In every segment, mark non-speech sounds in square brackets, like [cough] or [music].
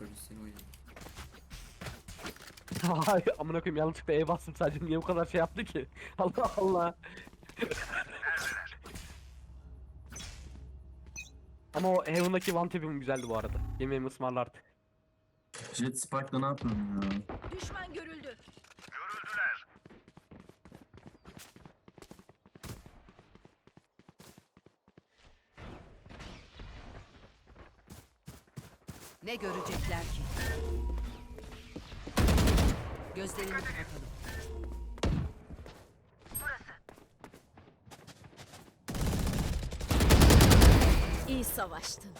psikolojisini oynadım. Ay amına koyayım yanlışlıkla E bastım sadece niye bu kadar şey yaptı ki? [laughs] Allah Allah. Ama o Heaven'daki one tap'im güzeldi bu arada. Yemeğimi ısmarla artık. Jet Spark'la ne yapıyorsun ya? Düşman görüldü. Ne görecekler ki? Gözlerini kapatalım. İyi savaştın.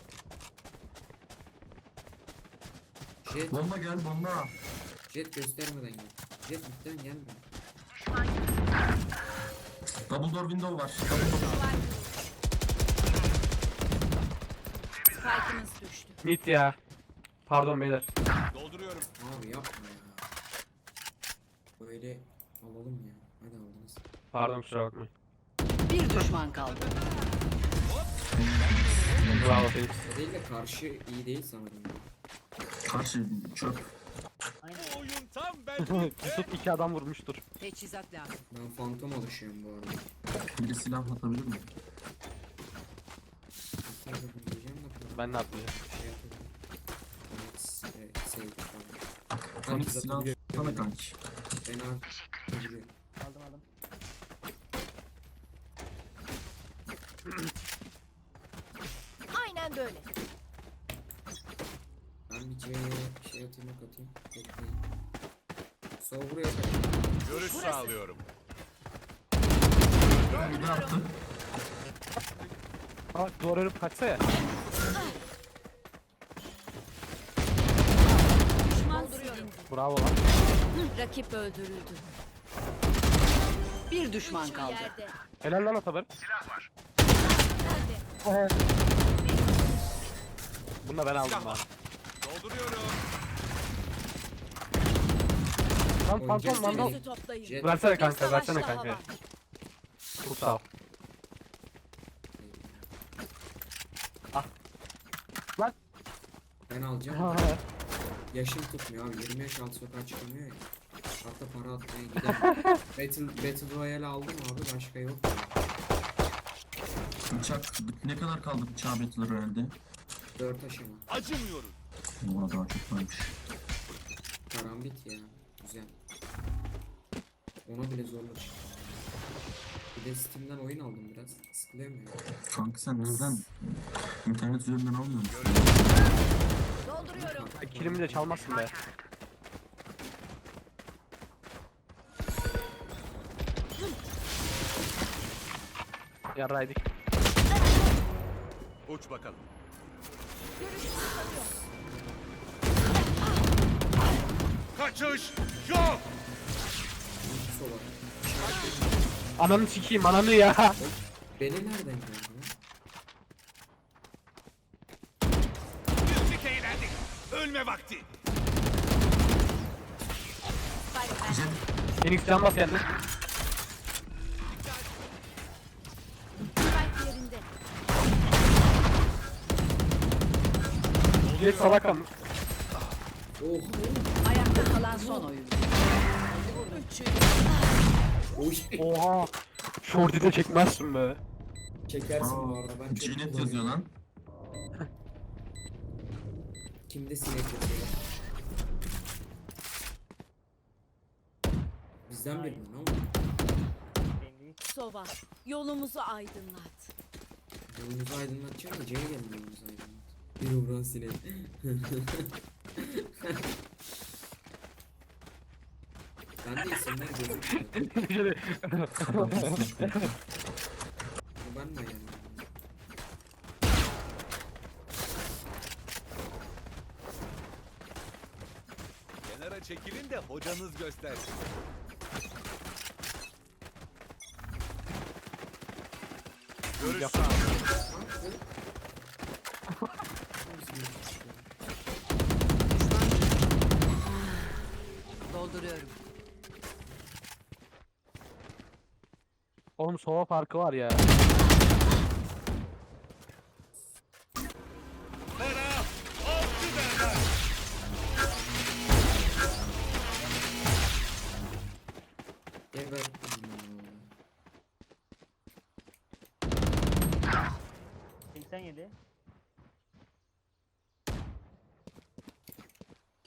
Jet, Bomba gel bomba. jet göstermeden gel. Jet midden gelme. Double door window var. Double door. Spike'ımız düştü. Mit ya. Pardon beyler. Dolduruyorum. Abi yapma ya. Böyle alalım ya. Hadi aldınız. Pardon kusura bakmayın. Bir düşman kaldı. Bravo Felix. O değil de karşı iyi değil sanırım. Karşı çöp. Bu oyun tam ben. [laughs] Yusuf iki adam vurmuştur. Teçhizat lazım. Ben fantom alışıyorum bu arada. Biri silah atabilir mi? Diyeceğim de. Ben ne yapmayacağım? Sevdik. Kanka sana kanki. Atabiliyorum. Aldım aldım. Aynen böyle. Ben bir C'ye şey atayım ok atayım. Bekleyin. Sol buraya kaç. Görüş sağlıyorum. Bir de attı. Aa duvar örüp kaçsa ya. Düşman silindi. Bravo lan. Rakip öldürüldü. Bir düşman Şu kaldı. yerde. Helal lan Ataber. Nerede? Bunu da ben aldım Silah lan. var. Dolduruyorum. Lan pantolon mandal. Üstünüzü toplayın. Jet Versene kanka versene kanka. var. Çok sağ ol. Ben alacağım. Yaşım tutmuyor abi. 20 yaş altı sokağa çıkamıyor ya. Hatta para atmaya gidemem. [laughs] Battle, Battle Royale aldım abi başka yok. Bıçak. Ne kadar kaldı bıçağı Battler herhalde? 4 aşama. Acımıyoruz. Oha daha çok varmış. Karambit ya. Güzel. Ona bile zorla çıktı. Bir de Steam'den oyun aldım biraz. Sıkılamıyor. Kanka sen neden internet üzerinden almıyor musun? Dolduruyorum. Kilimi de çalmazsın be. Yarraydık. Uç bakalım. Kaçış yok. Ananı sikeyim ananı ya. Beni nereden gördün? lan? Güldük eğlendik. Ölme vakti. Jet Phoenix can bas geldi. Jet salak. Oh. Ayakta kalan son oyuncu. Oy. Oha. Shorty de çekmezsin be. Çekersin bu arada. Ben çok kullanıyorum. yazıyor lan. Kimde sinek yazıyor? Bizden biri mi? Ne oldu? Sova. Yolumuzu aydınlat. Yolumuzu aydınlatacağım da C'ye gelin yolumuzu aydınlat. Bir uğran sinek. [laughs] ben de isimler Ama [laughs] ben de yani. Kenara çekilin de hocanız göstersin. Oğlum sova farkı var ya. Evet. Hmm. 87.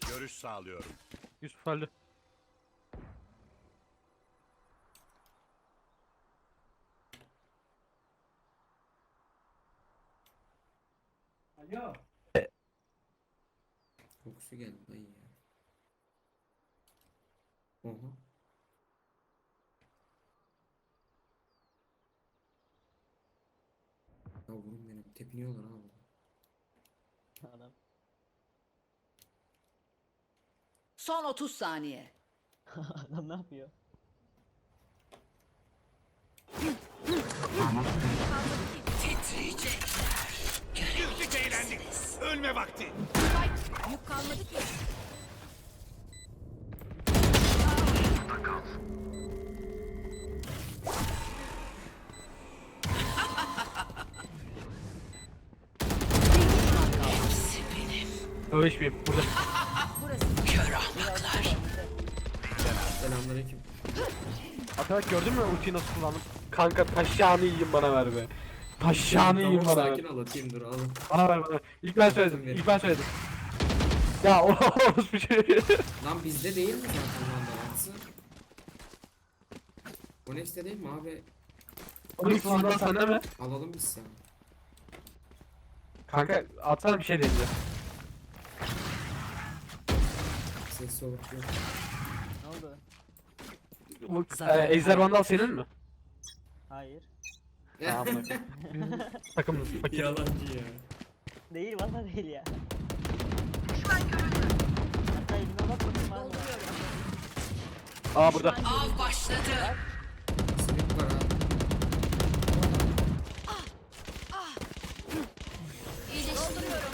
Görüş sağlıyorum. Yusuf öldü. Kokusu geldi dayı ya. Oha. Yavrum benim tepiniyorlar abi. Adam. Son 30 saniye. [laughs] Adam ne yapıyor? Güldük eğlendik. Ölme vakti. Spike yük kalmadı ki. Öğüşmeyeyim burada. Burası. Selamünaleyküm. Atarak gördün mü ultiyi nasıl kullandım? Kanka taşağını yiyin bana ver be. Taşağını yiyin Tamam bana sakin ol atayım dur al. Bana ver bana. İlk ben söyledim. İlk ben söyledim. Ya o [laughs] bir şey. Lan bizde değil mi zaten Vandal atsı? Onyx'te değil mi abi? Onun ilk kullandan sende mi? Alalım biz sana. Kanka atsana bir şey diyeceğim. Ses soluk yok. Ne oldu? Bu e, Ejder Vandal senin mi? Hayır. Tamam. [laughs] Takım fakir. Yalancı ya. Değil valla değil ya. Hatta elime bak bakayım var mı? Aa burada. Av başladı. Slip var abi. İyileştiriyorum.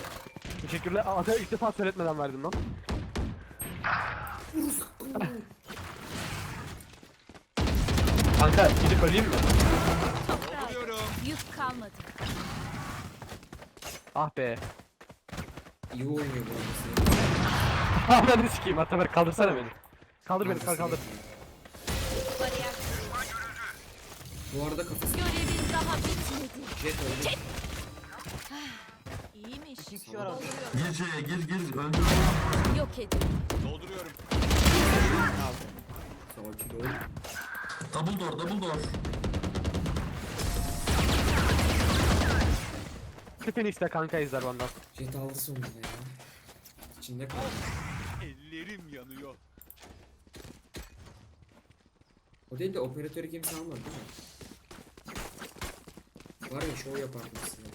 Teşekkürler. Aa, Ata ilk defa söyletmeden verdim lan. Kanka gidip öleyim mi? Yük kalmadı. Ah be. İyi oynuyor bu arada. [laughs] Ah ben de sikeyim. Hatta ver kaldırsana beni. Kaldır beni kaldır kaldır. Bariyer. Bu arada kafası Görevin daha bitmedi. jet öldü. İyiymiş. İki kişi var orada. Gir şeye gir gir. Öldür. Yok edin. Dolduruyorum. Sakin ol. Double door double door. Phoenix'te kanka Ejder Vandal. Jet aldı sonunda ya. İçinde kaldı. Ellerim yanıyor. O değil de operatörü kimse almadı değil mi? Var ya şov yapar mısın ya?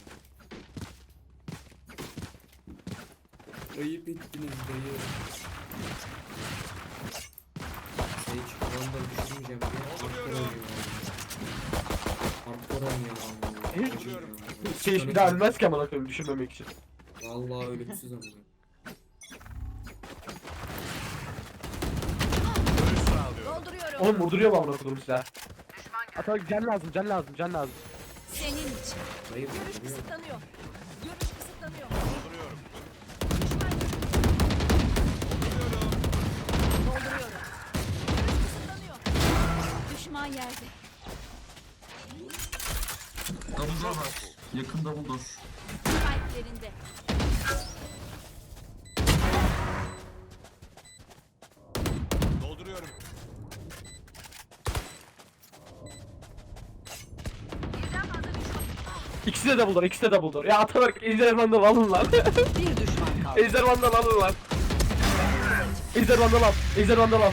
Ayıp ettiniz dayı. Sage Vandal düşürmeyeceğim diye hardcore oynuyor. Hardcore oynuyor. Şey bir daha ölmez ki amına koyayım düşünmemek için. Vallahi ölümsüz. Görüş sağlıyorum. Dolduruyorum. Oğlum vurduruyor mu amına koyduğum silah? Ata can lazım can lazım can lazım. Senin için. Dayı Görüş kısıtlanıyor. Görüş kısıtlanıyor. Dolduruyorum. Düşman Dolduruyorum. dolduruyorum. Görüş kısıtlanıyor. Düşman yerde. Door var. Yakın double door. Kalplerinde. Dolduruyorum. İkisi de double door ikisi de double door. Ya Ataberk Ejder Vandal alın lan. Bir düşman kaldı. Ejder Vandal alın lan. Ejder Vandal al. Ejder Vandal al.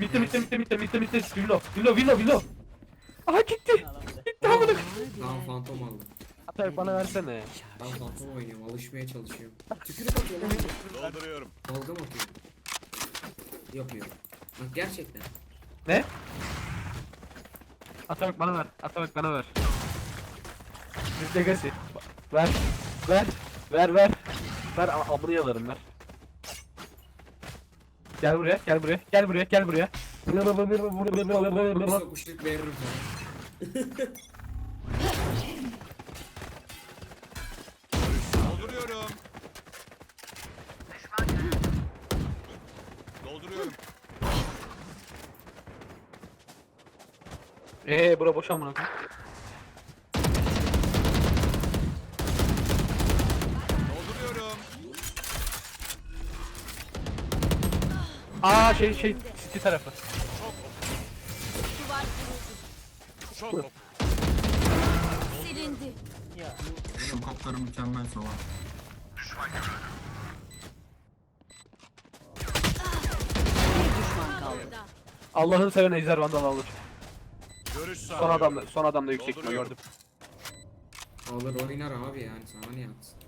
Bitti bitti bitti bitti bitti bitti. Willow Willow Willow Willow. Aha gitti. Amına. Tamam fantom aldım. Ataberk bana versene. Ben fantom oynuyorum. Alışmaya çalışıyorum. Tükürük atıyor lan. Dolduruyorum. Dalga mı atıyor? Yapıyor. Bak gerçekten. Ne? Ataberk bana ver. Ataberk bana ver. Legacy. Ver. Ver. Ver ver. Ver a- amını yalarım ver. Gel buraya, gel buraya, gel buraya, gel buraya. Bir sokuşluk veririm sana. [laughs] Eee bura boş amına koyayım. Dolduruyorum. Aa şey şey city tarafı. Duvar. Çok oku. Silindi. Ya. Şu kapları mükemmel sova. Bir düşman kaldı. Orada. Allah'ını seven ejder vandal alır. Görüş Son sağlıyorum. adam da son adam da yüksek ihtimal Dolduruyorum. gördüm. Alır oynar abi yani sana niye atsın?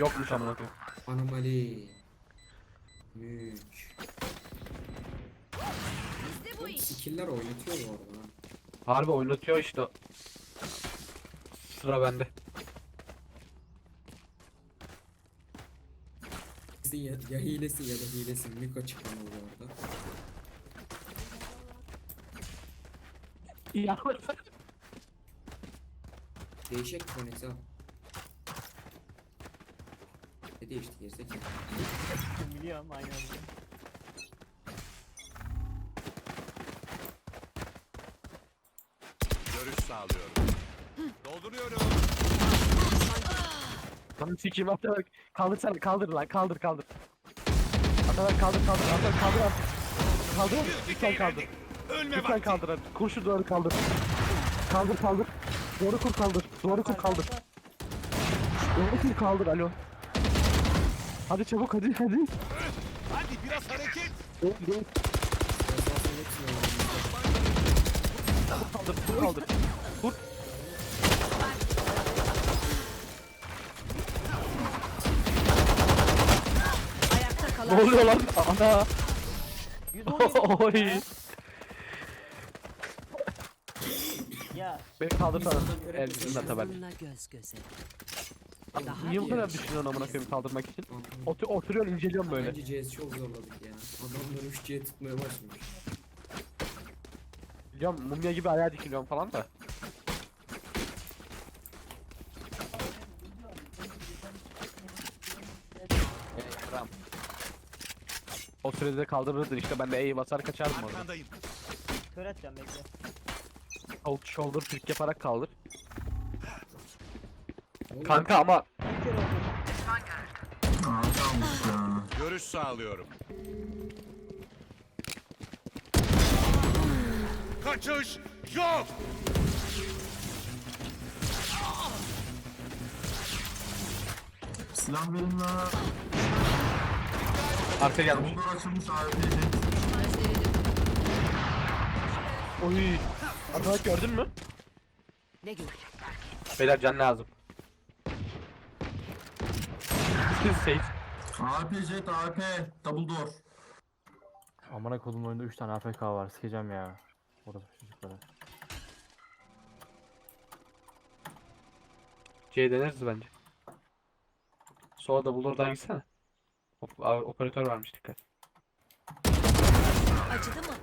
Yokmuş amına koyayım. Anomali. Mük. Bizde bu iş. Skiller oynatıyor bu arada. ha. Harbi oynatıyor işte. Sıra bende. Ya, ya hilesi ya da hilesi. Miko çıkmalı bu arada. Ya. Değişik konesi al. Ne değişti gerizekalı? Biliyorum aynı oldu. Görüş sağlıyorum. Dolduruyorum. Lan sikeyim Ataberk. Kaldırsana kaldır lan kaldır kaldır. Ataberk kaldır kaldır Ataberk kaldır artık. Kaldır lütfen kaldır. Ölme Lütfen vakti. kaldır hadi. Kur şu duvarı kaldır. Kaldır kaldır. Duvarı kur kaldır. Duvarı kur kaldır. Duvarı kur kaldır alo. Hadi çabuk hadi hadi. Hadi biraz hareket. Dur, dur. Kaldır kur kaldır. Kur. Ayakta kalan Ne oluyor lan? Ana. 117. [laughs] Oy. Beni kaldırsana. İnsanlar El yüzünden Ataberk. Bununla göz göze. Niye bu kadar düşünüyorsun amına koyayım kaldırmak için? Otur oturuyorsun inceliyorsun böyle. Bence CS çok zorladık ya. Adamlar 3C tutmaya başlamış. Biliyorum mumya gibi ayağa dikiliyorum falan da. Tamam. O sürede kaldırırdın işte ben de E'yi basar kaçardım orada. Arkandayım. Kör atacağım bekle. Hold shoulder flick yaparak kaldır. Kanka ama. Görüş sağlıyorum. Kaçış yok. Silah verin la. arka gelmiş. Bunlar açılmış abi. Oy. Atarak gördün mü? Ne gör? Beyler can lazım. Siz safe. AP jet AP. Double door. Amına kodum oyunda 3 tane AFK var. Sikeceğim ya. Orası çocuklara. C deneriz bence. Sola da bulurdan gitsene. Op- a- operatör varmış dikkat. Acıdı mı?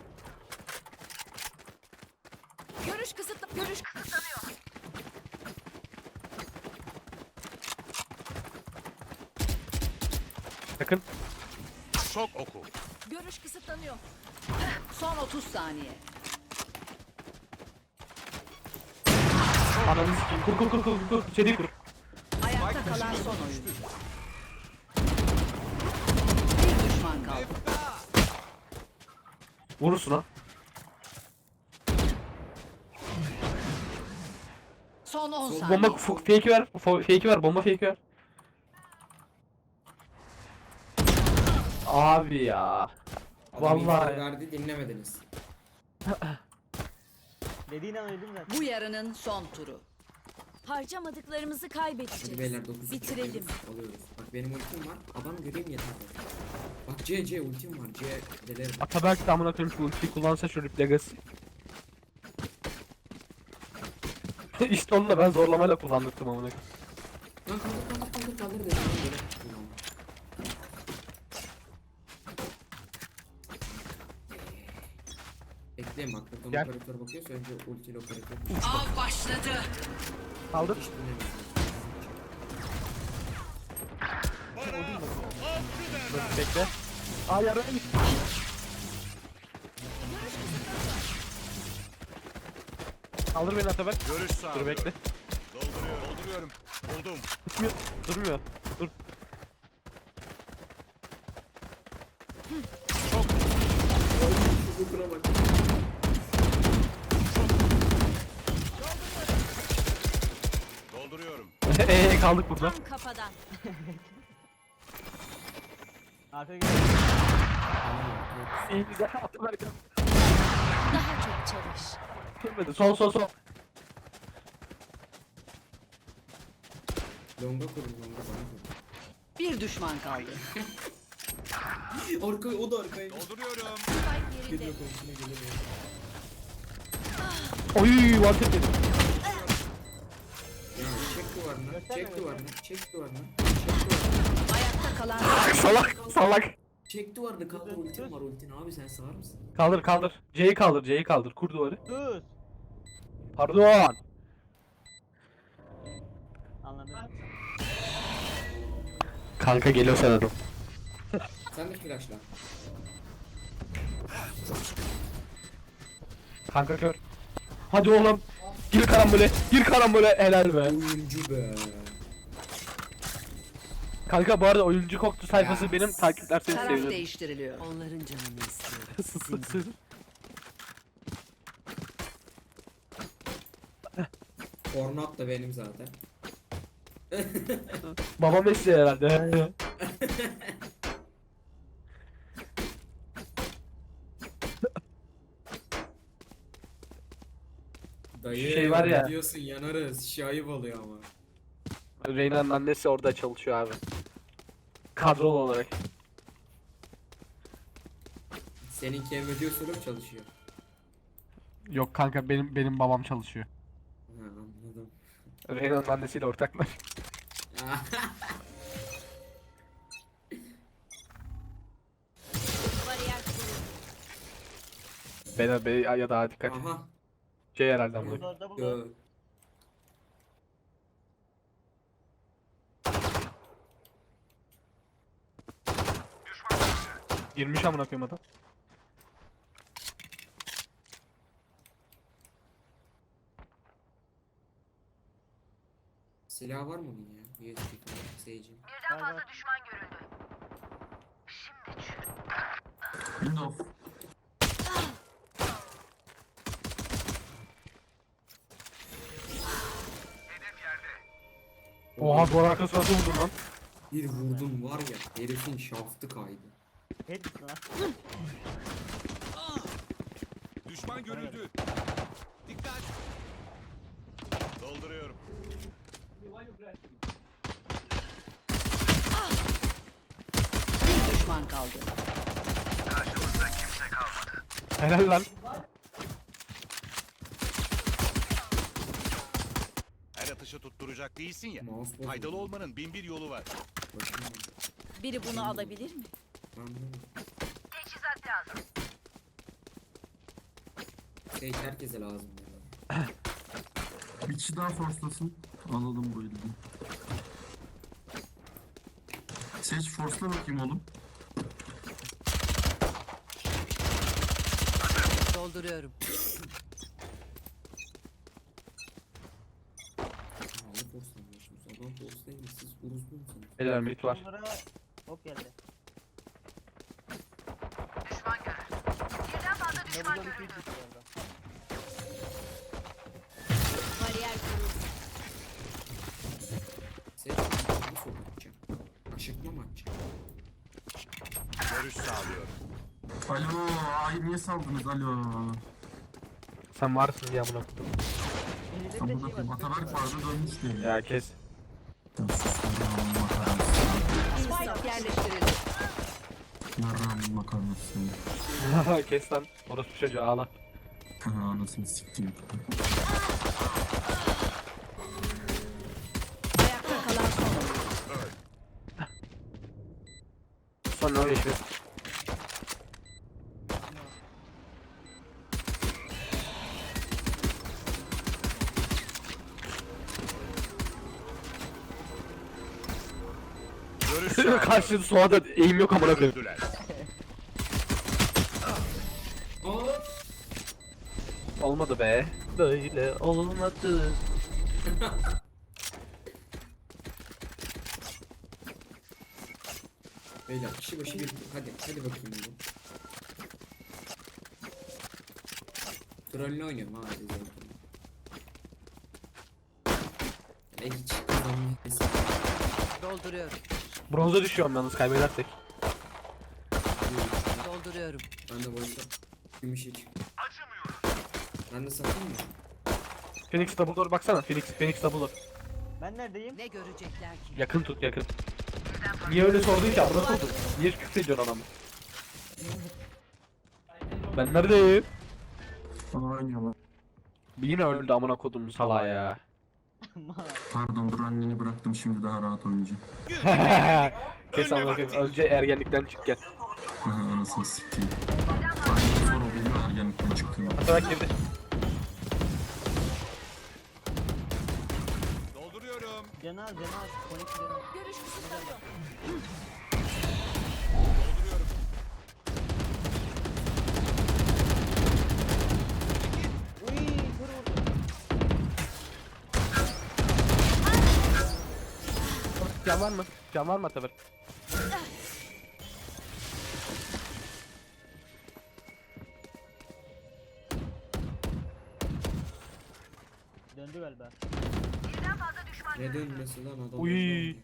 Görüş kısıtlanıyor. Sakın. Çok oku. Görüş kısıtlanıyor. Son 30 saniye. Ananı sikeyim. Kur kur kur kur kur. İçeri kur. Ayakta kalan son oyuncu. Bir düşman kaldı. Vurursun ha. Son 10 Bomba saniye. f- fake'i ver. F- fake'i ver. Bomba fake'i ver. Abi ya. adam Vallahi. info verdi dinlemediniz. [laughs] Dediğin an öldüm zaten. Bu yarının son turu. Harcamadıklarımızı Hadi kaybedeceğiz. beyler 9 Bitirelim. alıyoruz. Bak benim ultim var. Adam göreyim yeter. Bak C C ultim var. C delerim. Ataberk de amına koyayım şu ultiyi kullansa şu Legacy. [laughs] işte onu da ben zorlamayla kullandırdım amına koyayım. Lan kaldır kaldır kaldır kaldır. Lan böyle. Bekleyin bak Gel. operatör bakıyorsa önce ultiyle operatör. Av başladı. Kaldır. Bekle. Aa yaraya git. Kaldır beni Ataberk. Görüş Dur sağlıyorum. bekle. Dolduruyorum. Dolduruyorum. Buldum. Tutmuyor. Durmuyor. Dur. Şuna bak. Dolduruyorum. Eee kaldık burada. Tam kafadan. Arka geliyor. İyi güzel attılar. Daha çok çalış. Girmedi. Sol sol sol. Longa kurun longa bana kurun. Bir düşman kaldı. [laughs] Arka o da arkaya. Dolduruyorum. Geliyor komşuna geliyor. Oy one tap yedim. Ya çek duvarına. Çek duvarına. Çek duvarına. Çek duvarına. Ayakta kalan [laughs] Salak salak. Çek duvarını kaldır ultin var ultin abi sen sağır mısın? Kaldır kaldır. C'yi kaldır C'yi kaldır. Kur duvarı. Sus. Pardon. Anladım. Kanka geliyor sanırım. Sen de flashla. Kanka kör. Hadi oğlum. Gir karambole. Gir karambole. Helal be. Oyuncu be. Kanka bu arada oyuncu koktu sayfası Ya. benim takiplerseniz taraf sevinirim. değiştiriliyor. Onların canını istiyorum. [laughs] Format da benim zaten. [laughs] Baba mesleği herhalde. [laughs] Dayı Şey var ya. Diyorsun yanarız. Şayip oluyor ama. Reyna'nın annesi orada çalışıyor abi. Kadrolu olarak. Seninki emrediyor sorup çalışıyor. Yok kanka benim benim babam çalışıyor. Anladım. Reyna'nın annesiyle ortaklar. [laughs] Beyler bey ya daha dikkat. Aha. Şey herhalde bu. Double door, double Yo. door. Girmiş amına koyayım adam. Silah var mı bunun ya? USB falan. Sage'in. Var, var. Windows. Oha bu arkası nasıl vurdun lan? Bir vurdum var ya. Herifin şaftı kaydı. Misin lan? Düşman görüldü. Dikkat. Dolduruyorum. Bir düşman kaldı. Helal lan. Her atışı tutturacak değilsin ya. Mouse bozuldu. Faydalı olmanın bin bir yolu var. Biri bunu alabilir mi? Anladım. Sage herkese lazım ya. [laughs] Bir kişi daha forcelasın. Alalım bu elini. Seç force'la bakayım oğlum. Dolduruyorum. Adam siz musunuz? Beyler mit var. Onlara hop geldi. Double door iki üç kişi orada. Saldınız alo? Sen varsın ya amına koyayım. Şey var. Ataberk vardı dönmüş diye. Ya kes. Ya sus makarnası. Spike yerleştirildi. Yarrağımın makarnası. [laughs] kes lan. Orası çocuğu ağla. Ha, Anasını siktim. Ayakta kalan son. Sonra o işi. Karşı soğada eğim yok amına koyayım. Olmadı be. Böyle olmadı. [laughs] Beyler kişi başı bir hadi hadi bakayım oğlum. Trollü oynuyorum ha hadi zaten. Hiç kazanmayız. Dolduruyorum. Bronza düşüyorum yalnız kaybedersek. Dolduruyorum. Ben de boyuta gümüşe çık. Ben de satayım mı? Phoenix double door baksana. Phoenix, Phoenix double door. Ben neredeyim? Ne görecekler ki? Yakın tut yakın. Niye öyle sordun ki amına koydum? Niye küfür ediyorsun adamı? Ben neredeyim? Bana oynuyorlar. Yine öldü amına kodum salağa ya. Pardon dur anneni bıraktım şimdi daha rahat oynayacağım. [laughs] Kes amına koyayım. Önce ergenlikten çık gel. Anasını sikeyim. Aynı sonra oluyor ergenlikten çıktığım. Atarak girdi. Dolduruyorum. Canaz canaz. Konik. Görüş kısıtlanıyor. Can var mı? Can var mı Ataber? Döndü galiba. Ne dönmesi lan adam. Uy. Bir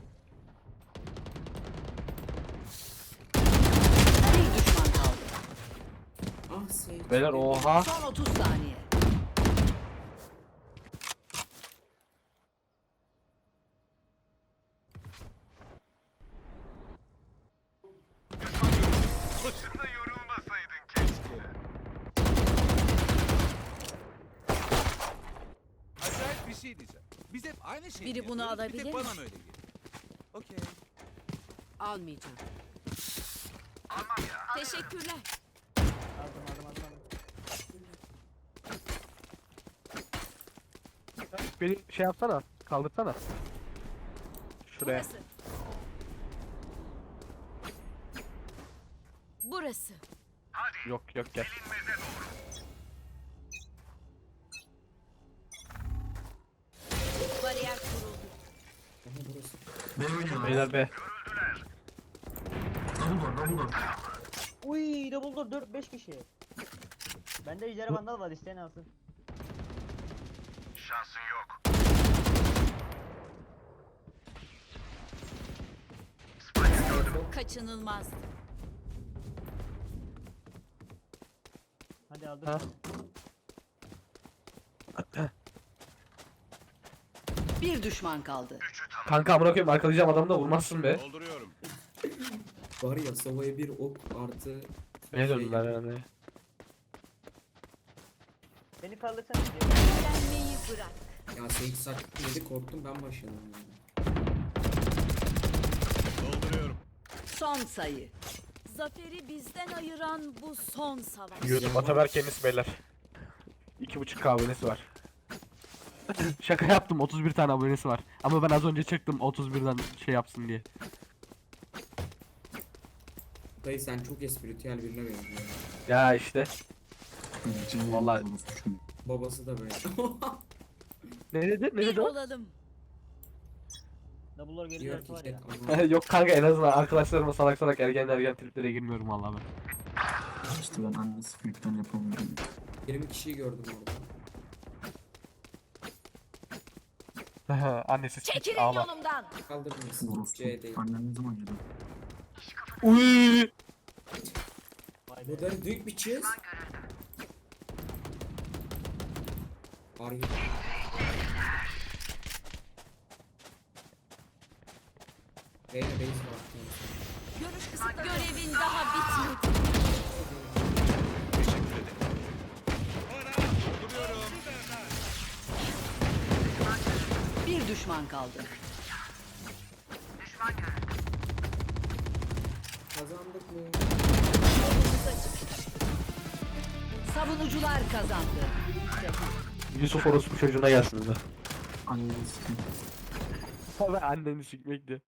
düşman kaldı. Ah. Beyler oha. Son 30 saniye. Boşuna yorulmasaydın keşke. Acayip bir şey diyeceğim. Biz hep aynı şeyi Biri bunu yapıyoruz, bir alabilir tek mi? bana mı öyle geliyor? Okey. Almayacağım. Teşekkürler. Aldım aldım aldım aldım. Beni şey yapsana. Kaldırsana. Şuraya. Burası. Burası. Yok yok gel. Ne oynuyorlar? Beyler be. Double door double door. Uy double door 4 5 kişi. Bende ejderha vandal var isteyen alsın. Kaçınılmaz. Hadi aldım. Ha. Bir düşman kaldı. Kanka amına koyayım arkalayacağım adamı da vurmazsın be. Dolduruyorum. Var ya Sova'ya bir ok artı Ne döndüler yani? Beni kaldırsana. Eğlenmeyi bırak. ya Sage sattı dedi korktum ben başladım yani. Dolduruyorum. Son sayı. Zaferi bizden ayıran bu son savaş. YouTube Ataber kendisi beyler. İki buçuk abonesi var. [laughs] Şaka yaptım 31 tane abonesi var. Ama ben az önce çıktım 31'den şey yapsın diye. Dayı sen çok espritüel birine benziyorsun. Ya işte. Cem Vallahi-. Babası da böyle. Ne dedi? Ne Bir dedi o? olalım. Double door Diyor geliyor ki var işte ya. [laughs] Yok kanka en azından arkadaşlarıma salak salak ergen ergen triplere girmiyorum vallahi ben. İşte ben annesi büyükten yapamıyorum. 20 kişiyi gördüm orada. [laughs] Annesi Çekilin ağla. yolumdan. Kaldırdın mısın? C değil. Annen ne zaman geliyor? Uy! Vay be. Bu da büyük bir çiz. Are you? Beyler base var. Görevin daha bitmedi. Bir düşman kaldı. Kazandık mı? Savunucular kazandı. Yusuf orospu çocuğuna gelsin de. Anneni sikeyim. Tabii anneni sikmekti.